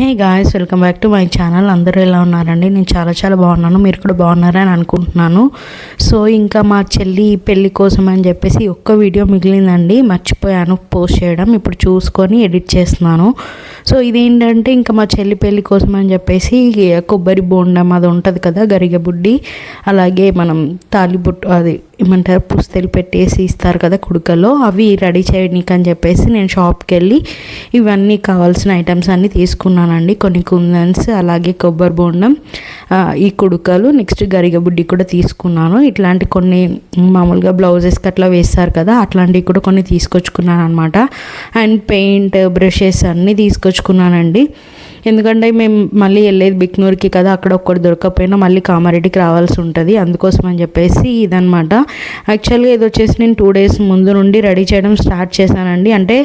Hey guys welcome back to my channel అందరూ ఎలా ఉన్నారండి? నేను చాలా చాలా బాగున్నాను. మీరు కూడా బాగున్నారని అనుకుంటున్నాను. సో ఇంకా మా చెల్లి పెళ్ళి కోసం అని చెప్పేసి ఒక్క వీడియో మిగిలిందండి. మర్చిపోయాను. పోస్ట్ చేయడం. ఇప్పుడు చూసుకొని ఎడిట్ చేస్తున్నాను. సో ఇదేంటంటే ఇంకా మా చెల్లి పెళ్ళి కోసం అని చెప్పేసి కొబ్బరి బోండం అది ఉంటుంది కదా గరిగబుడ్డి అలాగే మనం తాలిబుట్టు అది ఏమంటారు పుస్తలు పెట్టేసి ఇస్తారు కదా కుడుకలో అవి రెడీ చేయడానికి అని చెప్పేసి నేను షాప్కి వెళ్ళి ఇవన్నీ కావాల్సిన ఐటమ్స్ అన్నీ తీసుకున్నానండి. కొన్ని కుందన్స్ అలాగే కొబ్బరి బోండం ఈ కుడుకలు నెక్స్ట్ గరిగబుడ్డి కూడా తీసుకున్నాను. ఇట్లాంటి కొన్ని మామూలుగా బ్లౌజెస్కి అట్లా వేస్తారు కదా అట్లాంటివి కూడా కొన్ని తీసుకొచ్చుకున్నాను అనమాట అండ్ పెయింట్ బ్రషెస్ అన్నీ తీసుకొచ్చుకున్నానండి. ఎందుకంటే మేము మళ్ళీ వెళ్ళేది బిక్నూర్కి కదా అక్కడ ఒక్కటి దొరకకపోయినా మళ్ళీ కామారెడ్డికి రావాల్సి ఉంటుంది. అందుకోసం అని చెప్పేసి ఇదనమాట యాక్చువల్గా ఇది వచ్చేసి నేను టూ డేస్ ముందు నుండి రెడీ చేయడం స్టార్ట్ చేశానండి. అంటే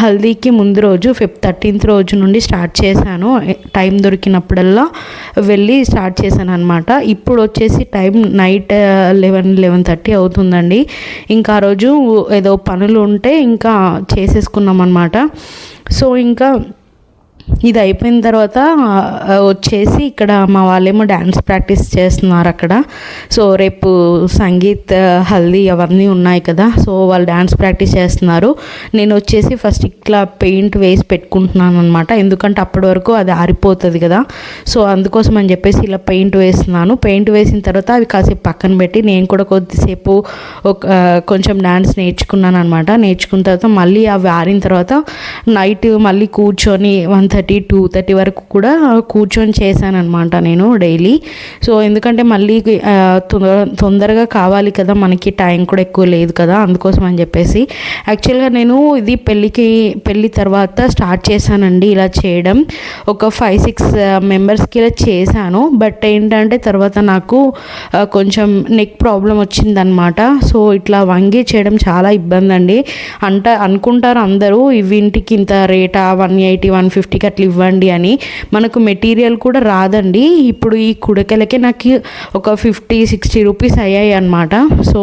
హల్దీకి ముందు రోజు ఫిఫ్త్ థర్టీన్త్ రోజు నుండి స్టార్ట్ చేశాను. టైం దొరికినప్పుడల్లా వెళ్ళి స్టార్ట్ చేశాను అనమాట ఇప్పుడు వచ్చేసి time night eleven eleven thirty అవుతుందండి. ఇంకా ఆ రోజు ఏదో పనులు ఉంటే ఇంకా చేసేసుకున్నాం అనమాట సో ఇంకా ఇది అయిపోయిన తర్వాత వచ్చేసి ఇక్కడ మా వాళ్ళేమో డ్యాన్స్ ప్రాక్టీస్ చేస్తున్నారు అక్కడ. సో రేపు సంగీత్ హల్దీ అవన్నీ ఉన్నాయి కదా. సో వాళ్ళు డ్యాన్స్ ప్రాక్టీస్ చేస్తున్నారు. నేను వచ్చేసి ఫస్ట్ ఇట్లా పెయింట్ వేసి పెట్టుకుంటున్నాను అనమాట ఎందుకంటే అప్పటి వరకు అది ఆరిపోతుంది కదా. సో అందుకోసం అని చెప్పేసి ఇలా పెయింట్ వేస్తున్నాను. పెయింట్ వేసిన తర్వాత అవి కాసేపు పక్కన పెట్టి నేను కూడా కొద్దిసేపు ఒక కొంచెం డ్యాన్స్ నేర్చుకున్నాను అనమాట నేర్చుకున్న తర్వాత మళ్ళీ అవి ఆరిన తర్వాత నైట్ మళ్ళీ కూర్చొని వన్ థర్టీ టూ థర్టీ వరకు కూడా కూర్చొని చేశాను అనమాట నేను డైలీ. సో ఎందుకంటే మళ్ళీ తొందర తొందరగా కావాలి కదా మనకి టైం కూడా ఎక్కువ లేదు కదా అందుకోసం అని చెప్పేసి. యాక్చువల్గా నేను ఇది పెళ్ళికి పెళ్ళి తర్వాత స్టార్ట్ చేశానండి ఇలా చేయడం. ఒక ఫైవ్ సిక్స్ మెంబర్స్కి ఇలా చేశాను. బట్ ఏంటంటే తర్వాత నాకు కొంచెం నెక్ ప్రాబ్లం వచ్చిందనమాట సో ఇట్లా వంగి చేయడం చాలా ఇబ్బంది అండి అంట అనుకుంటారు అందరూ ఇవింటికి ఇంత రేటా వన్ ఎయిటీ వన్ ఫిఫ్టీకి అట్లా ఇవ్వండి అని మనకు మెటీరియల్ కూడా రాదండి. ఇప్పుడు ఈ కుడకలకే నాకు ఒక ఫిఫ్టీ సిక్స్టీ రూపీస్ అయ్యాయి అనమాట సో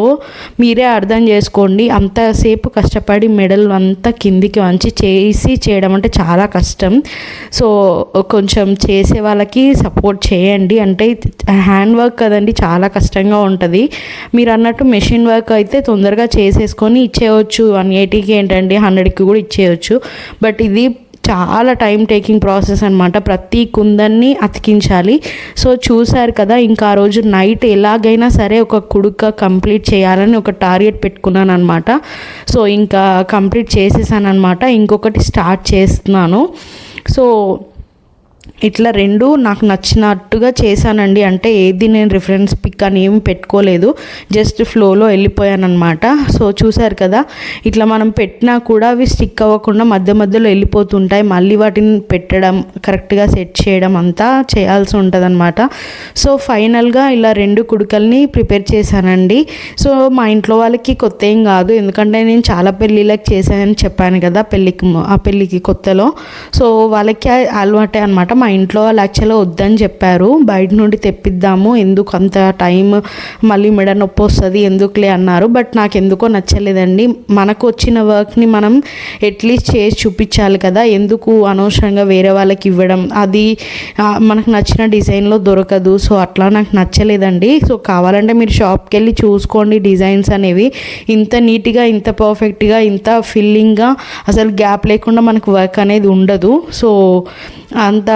మీరే అర్థం చేసుకోండి. అంతసేపు కష్టపడి మెడల్ అంతా కిందికి వంచి చేసి చేయడం అంటే చాలా కష్టం. సో కొంచెం చేసే వాళ్ళకి సపోర్ట్ చేయండి. అంటే హ్యాండ్ వర్క్ కదండి చాలా కష్టంగా ఉంటుంది. మీరు అన్నట్టు మెషిన్ వర్క్ అయితే తొందరగా చేసేసుకొని ఇచ్చేయచ్చు. వన్ ఎయిటీకి ఏంటండి హండ్రెడ్కి కూడా ఇచ్చేయచ్చు. బట్ ఇది చాలా టైం టేకింగ్ ప్రాసెస్ అనమాట ప్రతి కుందన్ని అతికించాలి. సో చూశారు కదా ఇంకా ఆ రోజు నైట్ ఎలాగైనా సరే ఒక కుడుక కంప్లీట్ చేయాలని ఒక టార్గెట్ పెట్టుకున్నాను అనమాట సో ఇంకా కంప్లీట్ చేసేసాను అనమాట ఇంకొకటి స్టార్ట్ చేస్తున్నాను. సో ఇట్లా రెండు నాకు నచ్చినట్టుగా చేశానండి. అంటే ఏది నేను రిఫరెన్స్ పిక్ అని ఏమి పెట్టుకోలేదు. జస్ట్ ఫ్లోలో వెళ్ళిపోయానమాట సో చూసారు కదా ఇట్లా మనం పెట్టినా కూడా అవి స్టిక్ అవ్వకుండా మధ్య మధ్యలో వెళ్ళిపోతుంటాయి. మళ్ళీ వాటిని పెట్టడం కరెక్ట్గా సెట్ చేయడం అంతా చేయాల్సి ఉంటుందన్నమాట. సో ఫైనల్గా ఇలా రెండు కుడుకల్ని ప్రిపేర్ చేశానండి. సో మా ఇంట్లో వాళ్ళకి కొత్త ఏం కాదు. ఎందుకంటే నేను చాలా పెళ్ళిళ్ళకి చేశానని చెప్పాను కదా పెళ్ళికి ఆ పెళ్ళికి కొత్తలో. సో వాళ్ళకి అలవాటే అనమాట మా ఇంట్లో వాళ్ళు యాక్చువల్గా వద్దని చెప్పారు. బయట నుండి తెప్పిద్దాము ఎందుకు అంత టైం మళ్ళీ మెడ నొప్పి వస్తుంది ఎందుకులే అన్నారు. బట్ నాకు ఎందుకో నచ్చలేదండి. మనకు వచ్చిన వర్క్ని మనం ఎట్లీస్ట్ చేసి చూపించాలి కదా. ఎందుకు అనవసరంగా వేరే వాళ్ళకి ఇవ్వడం? అది మనకు నచ్చిన డిజైన్లో దొరకదు. సో అట్లా నాకు నచ్చలేదండి. సో కావాలంటే మీరు షాప్కి వెళ్ళి చూసుకోండి డిజైన్స్ అనేవి. ఇంత నీట్గా ఇంత పర్ఫెక్ట్గా ఇంత ఫిల్లింగ్గా అసలు గ్యాప్ లేకుండా మనకు వర్క్ అనేది ఉండదు. సో అంత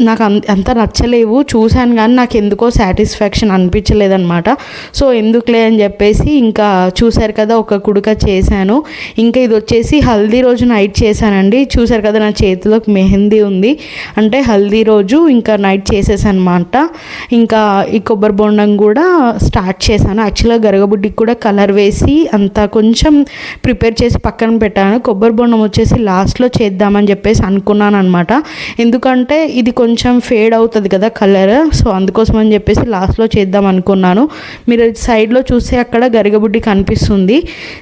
నాకు అంత అంత నచ్చలేవు. చూశాను కానీ నాకు ఎందుకో సాటిస్ఫాక్షన్ అనిపించలేదన్నమాట. సో ఎందుకులే అని చెప్పేసి ఇంకా చూశారు కదా ఒక కుడుక చేశాను. ఇంకా ఇది వచ్చేసి హల్దీ రోజు నైట్ చేశానండి. చూశారు కదా నా చేతిలో మెహందీ ఉంది. అంటే హల్దీ రోజు ఇంకా నైట్ చేసేసానమాట అనమాట ఇంకా ఈ కొబ్బరి బొండం కూడా స్టార్ట్ చేశాను. యాక్చువల్గా గరగబుడ్డికి కూడా కలర్ వేసి అంతా కొంచెం ప్రిపేర్ చేసి పక్కన పెట్టాను. కొబ్బరి బొండం వచ్చేసి లాస్ట్లో చేద్దామని చెప్పేసి అనుకున్నాను అనమాట ఎందుకంటే ఇది కొంచెం ఫేడ్ అవుతుంది కదా కలర్ సో అందుకోసం అని చెప్పేసి లాస్ట్లో చేద్దాం అనుకున్నాను. మీరు సైడ్లో చూస్తే అక్కడ గరిగబుడ్డి కనిపిస్తుంది.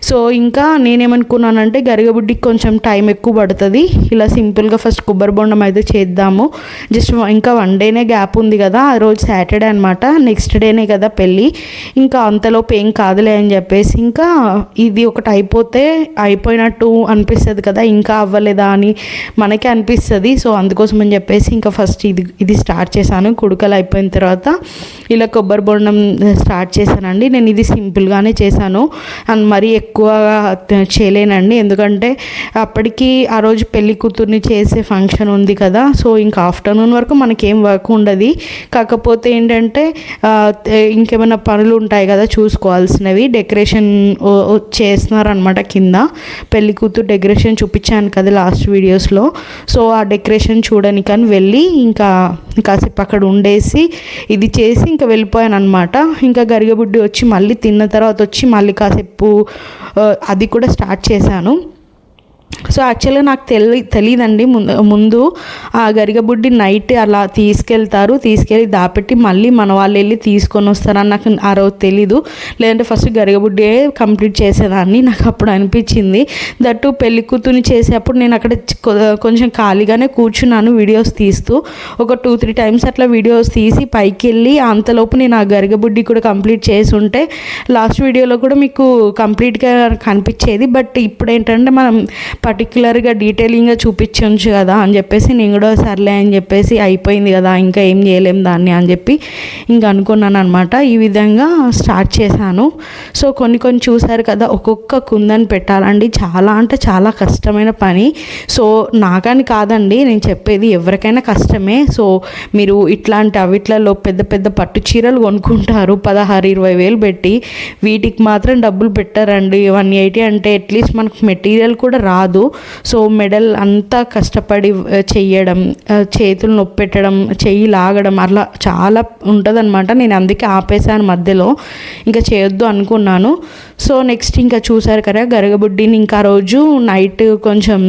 సో ఇంకా నేనేమనుకున్నానంటే గరిగబుడ్డికి కొంచెం టైం ఎక్కువ పడుతుంది. ఇలా సింపుల్గా ఫస్ట్ కొబ్బరి బొండం అయితే చేద్దాము. జస్ట్ ఇంకా వన్ డేనే గ్యాప్ ఉంది కదా ఆ రోజు సాటర్డే అనమాట నెక్స్ట్ డేనే కదా పెళ్ళి. ఇంకా అంతలోపు ఏం కాదులే అని చెప్పేసి ఇంకా ఇది ఒకటి అయిపోతే అయిపోయినట్టు అనిపిస్తుంది కదా ఇంకా అవ్వలేదా అని మనకే అనిపిస్తుంది. సో అందుకు అందుకోసం అని చెప్పేసి ఇంకా ఫస్ట్ ఇది ఇది స్టార్ట్ చేశాను. కుడుకలు అయిపోయిన తర్వాత ఇలా కొబ్బరి బొండం స్టార్ట్ చేశానండి. నేను ఇది సింపుల్గానే చేశాను. అండ్ మరీ ఎక్కువ చేయలేనండి. ఎందుకంటే అప్పటికి ఆ రోజు పెళ్ళి కూతుర్ని చేసే ఫంక్షన్ ఉంది కదా. సో ఇంకా ఆఫ్టర్నూన్ వరకు మనకేం వర్క్ ఉండదు. కాకపోతే ఏంటంటే ఇంకేమైనా పనులు ఉంటాయి కదా చూసుకోవాల్సినవి. డెకరేషన్ చేస్తున్నారనమాట కింద. పెళ్ళి కూతురు డెకరేషన్ చూపించాను కదా లాస్ట్ వీడియోస్లో సో ఆ డెకరేషన్ చూడని కానీ వెళ్ళి ఇంకా కాసేపు అక్కడ ఉండేసి ఇది చేసి ఇంకా వెళ్ళిపోయాను అనమాట ఇంకా గరిగబుడ్డి వచ్చి మళ్ళీ తిన్న తర్వాత వచ్చి మళ్ళీ కాసేపు అది కూడా స్టార్ట్ చేశాను. సో యాక్చువల్గా నాకు తెలి తెలియదండి ముందు ముందు ఆ గరిగబుడ్డి నైట్ అలా తీసుకెళ్తారు. తీసుకెళ్ళి దాపెట్టి మళ్ళీ మన వాళ్ళు వెళ్ళి తీసుకొని వస్తారని నాకు ఆ రోజు తెలీదు. లేదంటే ఫస్ట్ గరిగబుడ్డే కంప్లీట్ చేసేదాన్ని. నాకు అప్పుడు అనిపించింది. దట్టు పెళ్ళి కూతుర్ని చేసేటప్పుడు నేను అక్కడ కొంచెం ఖాళీగానే కూర్చున్నాను వీడియోస్ తీస్తూ. ఒక టూ త్రీ టైమ్స్ అట్లా వీడియోస్ తీసి పైకి వెళ్ళి అంతలోపు నేను ఆ గరిగబుడ్డి కూడా కంప్లీట్ చేసి ఉంటే లాస్ట్ వీడియోలో కూడా మీకు కంప్లీట్గా కనిపించేది. బట్ ఇప్పుడు ఏంటంటే మనం పర్టికులర్గా డీటెయిలింగ్గా చూపించవచ్చు కదా అని చెప్పేసి నేను కూడా సర్లే అని చెప్పేసి అయిపోయింది కదా ఇంకా ఏం చేయలేం దాన్ని అని చెప్పి ఇంకా అనుకున్నాను అనమాట ఈ విధంగా స్టార్ట్ చేశాను. సో కొన్ని కొన్ని చూసారు కదా ఒక్కొక్క కుందని పెట్టాలండి. చాలా అంటే చాలా కష్టమైన పని. సో నాకని కాదండి నేను చెప్పేది ఎవరికైనా కష్టమే. సో మీరు ఇట్లాంటి అవిట్లలో పెద్ద పెద్ద పట్టు చీరలు కొనుక్కుంటారు పదహారు ఇరవై వేలు పెట్టి వీటికి మాత్రం డబ్బులు పెట్టారండి. వన్ ఎయిటీ అంటే అట్లీస్ట్ మనకు మెటీరియల్ కూడా రాదు. రాదు సో మెడల్ అంతా కష్టపడి చెయ్యడం చేతులు నొప్పి పెట్టడం చెయ్యి లాగడం అట్లా చాలా ఉంటుందన్నమాట. నేను అందుకే ఆపేసాను మధ్యలో. ఇంకా చేయొద్దు అనుకున్నాను. సో నెక్స్ట్ ఇంకా చూసారు కదా గరగబుడ్డిని ఇంకా రోజు నైట్ కొంచెం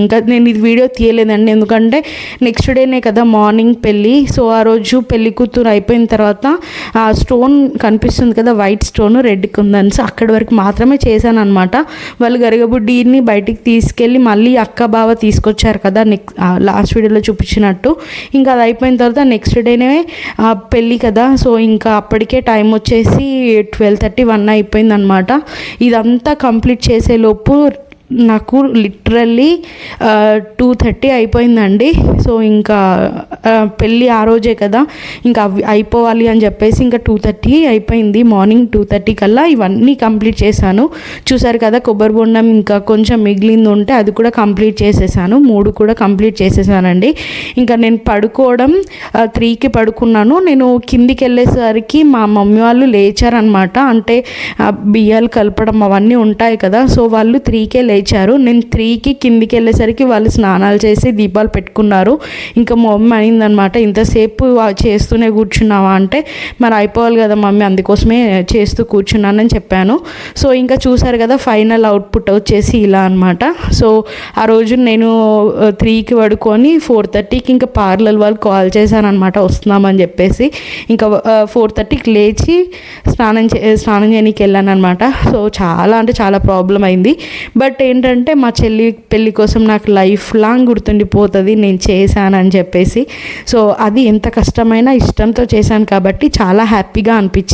ఇంకా నేను ఇది వీడియో తీయలేదండి. ఎందుకంటే నెక్స్ట్ డేనే కదా మార్నింగ్ పెళ్ళి. సో ఆ రోజు పెళ్ళి కూతురు అయిపోయిన తర్వాత ఆ స్టోన్ కనిపిస్తుంది కదా వైట్ స్టోన్ రెడ్ కుందని. సో అక్కడి వరకు మాత్రమే చేశాను అనమాట వాళ్ళు గరగబుడ్డిని బయటికి తీసుకెళ్ళి మళ్ళీ అక్క బావ తీసుకొచ్చారు కదా నెక్స్ట్ లాస్ట్ వీడియోలో చూపించినట్టు. ఇంకా అది అయిపోయిన తర్వాత నెక్స్ట్ డేనే పెళ్ళి కదా. సో ఇంకా అప్పటికే టైం వచ్చేసి ట్వెల్వ్ థర్టీ వన్ అయిపోయింది అనమాట ఇదంతా కంప్లీట్ చేసేలోపు నాకు లిటరల్లీ టూ థర్టీ అయిపోయిందండి. సో ఇంకా పెళ్ళి ఆ రోజే కదా. ఇంకా అవి అయిపోవాలి అని చెప్పేసి ఇంకా టూ థర్టీ అయిపోయింది. మార్నింగ్ టూ థర్టీ కల్లా ఇవన్నీ కంప్లీట్ చేశాను. చూసారు కదా కొబ్బరి బొండం ఇంకా కొంచెం మిగిలింది ఉంటే అది కూడా కంప్లీట్ చేసేసాను. మూడు కూడా కంప్లీట్ చేసేసానండి. ఇంకా నేను పడుకోవడం త్రీకి పడుకున్నాను. నేను కిందికి వెళ్ళేసరికి మా మమ్మీ వాళ్ళు లేచారనమాట అంటే బియ్యాలు కలపడం అవన్నీ ఉంటాయి కదా. సో వాళ్ళు త్రీకే లేచారు. నేను త్రీకి కిందికి వెళ్ళేసరికి వాళ్ళు స్నానాలు చేసి దీపాలు పెట్టుకున్నారు. ఇంకా మా మమ్మీ అనిందనమాట ఇంతసేపు చేస్తూనే కూర్చున్నావా? అంటే మరి అయిపోవాలి కదా మమ్మీ అందుకోసమే చేస్తూ కూర్చున్నానని చెప్పాను. సో ఇంకా చూసారు కదా ఫైనల్ అవుట్పుట్ వచ్చేసి ఇలా అనమాట సో ఆ రోజు నేను త్రీకి పడుకొని ఫోర్ థర్టీకి ఇంకా పార్లర్ వాళ్ళు కాల్ చేశానమాట వస్తున్నామని చెప్పేసి. ఇంకా ఫోర్ థర్టీకి లేచి స్నానం చే స్నానం చేయడానికి వెళ్ళాను అనమాట సో చాలా అంటే చాలా ప్రాబ్లం అయింది. బట్ ఏంటంటే మా చెల్లి పెళ్ళి కోసం నాకు లైఫ్ లాంగ్ గుర్తుండిపోతుంది నేను చేశానని చెప్పేసి. సో అది ఎంత కష్టమైనా ఇష్టంతో చేశాను కాబట్టి చాలా హ్యాపీగా అనిపించింది.